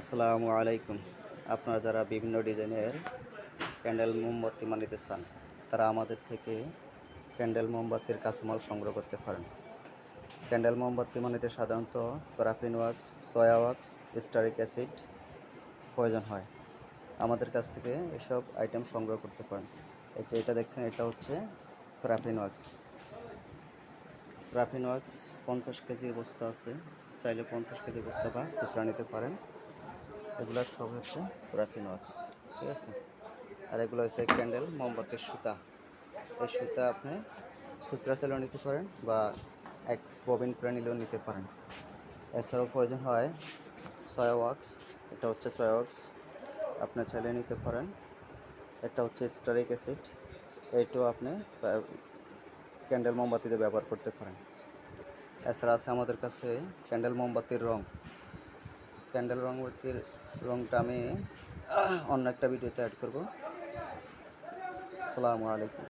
আসসালামু আলাইকুম। আপনারা যারা বিভিন্ন ডিজাইনের ক্যান্ডেল মোমবাতি বানাতে চান, তারা আমাদের থেকে ক্যান্ডেল মোমবাতির কাঁচামাল সংগ্রহ করতে পারেন। ক্যান্ডেল মোমবাতি বানাতে সাধারণত paraffin wax, soya wax, stearic acid প্রয়োজন হয়। আমাদের কাছ থেকে এসব আইটেম সংগ্রহ করতে পারেন। এই যে এটা দেখছেন, এটা হচ্ছে প্যারাফিন ওয়াক্স। প্যারাফিন ওয়াক্স পঞ্চাশ কেজির বস্তা আছে, চাইলে পঞ্চাশ কেজি বস্তা বা খুচরা নিতে পারেন। এগুলো সব হচ্ছে প্যারাফিন ওয়াক্স, ঠিক আছে? আর এগুলো হচ্ছে ক্যান্ডেল, মোমবাতির সুতা। এই সুতা আপনি খুচরা চাইলেও নিতে পারেন বা এক ববিন করে নিলেও নিতে পারেন। এছাড়াও প্রয়োজন হয় সয়া ওয়াক্স, এটা হচ্ছে সয়া ওয়াক্স। আপনি চাইলে নিতে পারেন। এটা হচ্ছে স্টারিক অ্যাসিড, এইটাও আপনি ক্যান্ডেল মোমবাতিতে ব্যবহার করতে পারেন। এছাড়া আছে আমাদের কাছে ক্যান্ডেল মোমবাতির রং। ক্যান্ডেল মোমবাতির রংটা আমি অন্য একটা ভিডিওতে অ্যাড করব। আসসালামু আলাইকুম।